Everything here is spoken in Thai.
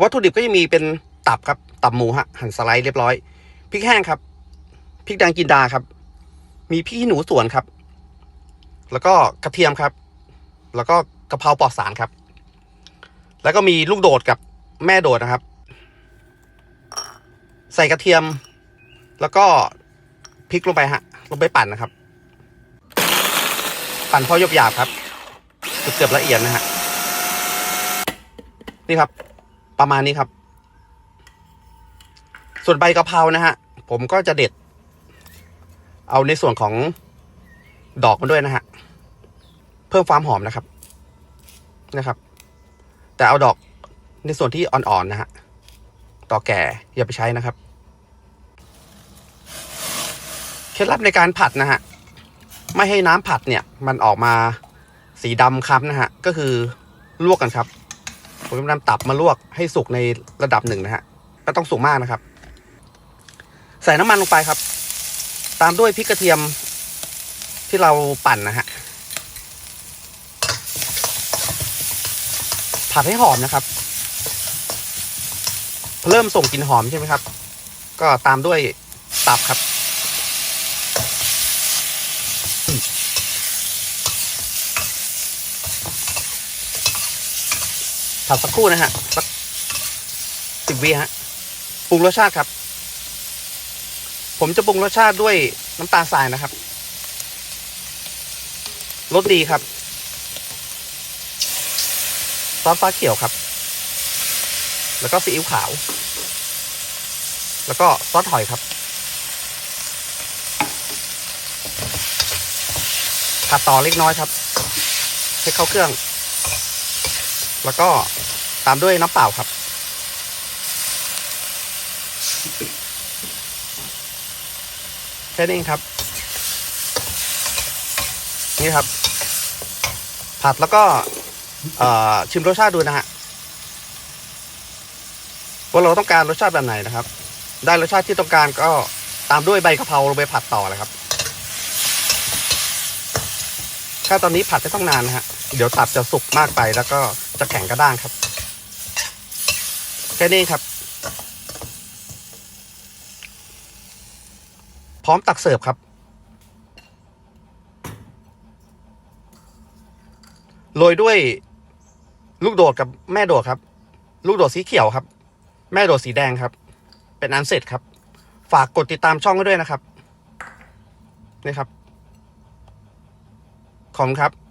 วัตถุดิบก็จะมีเป็นตับครับ ตับหมูฮะหั่นสไลด์เรียบร้อยพริกแห้งครับพริกแดงจินดาครับ มีพริกขี้หนูสวนครับ แล้วก็กระเทียมครับ แล้วก็กะเพราปลอดสารครับ แล้วก็มีลูกโดดกับแม่โดดนะครับ ใส่กระเทียม แล้วก็พริกลงไปฮะ ลงไปปั่นนะครับ ปั่นพอหยบหยาบครับเกือบละเอียดนะฮะนี่ครับ ประมาณนี้ครับ ส่วนใบกะเพรานะฮะ ผมก็จะเด็ด เอาในส่วนของดอกมันด้วยนะฮะ เพิ่มความหอมนะครับ นะครับ แต่เอาดอกในส่วนที่อ่อนๆนะฮะดอกแก่อย่าไปใช้นะครับ เคล็ดลับในการผัดนะฮะ ไม่ให้น้ำผัดเนี่ย มันออกมาสีดำครับนะฮะ ก็คือลวกกันครับ ผมจะนำตับมาลวกให้สุกในระดับหนึ่งนะฮะไม่ต้องสุกมากนะครับ ใส่น้ำมันลงไปครับ ตามด้วยพริกกระเทียมที่เราปั่นนะฮะผัดให้หอมนะครับ เริ่มส่งกลิ่นหอมใช่ไหมครับ ก็ตามด้วยตับครับ ผัดสักครู่นะฮะสักสิบวิฮะปรุงรสชาติครับ ผมจะปรุงรสชาติด้วยน้ำตาลทรายนะครับรสดีครับซอสฟ้าเขียวครับ แล้วก็ซีอิ๊วขาว แล้วก็ซอสหอยครับผัดต่อเล็กน้อยครับให้เข้าเครื่อง แล้วก็ตามด้วยน้ำเปล่าครับ แค่นี้เองครับ นี่ครับ ผัดแล้วก็ชิมรสชาติดูนะฮะว่าเราต้องการรสชาติแบบไหนนะครับ ได้รสชาติที่ต้องการก็ตามด้วยใบกะเพราลงไปผัดต่อเลยครับถ้าตอนนี้ผัดไม่ต้องนานนะฮะ เดี๋ยวตับจะสุกมากไปแล้วก็ จะแข็งกระด้างครับ แค่นี้ครับ พร้อมตักเสิร์ฟครับ โรยด้วยลูกโดดกับแม่โดดครับ ลูกโดดสีเขียวครับ แม่โดดสีแดงครับ เป็นอันเสร็จครับ ฝากกดติดตามช่องไว้ด้วยนะครับนี่ครับ ขอบคุณครับ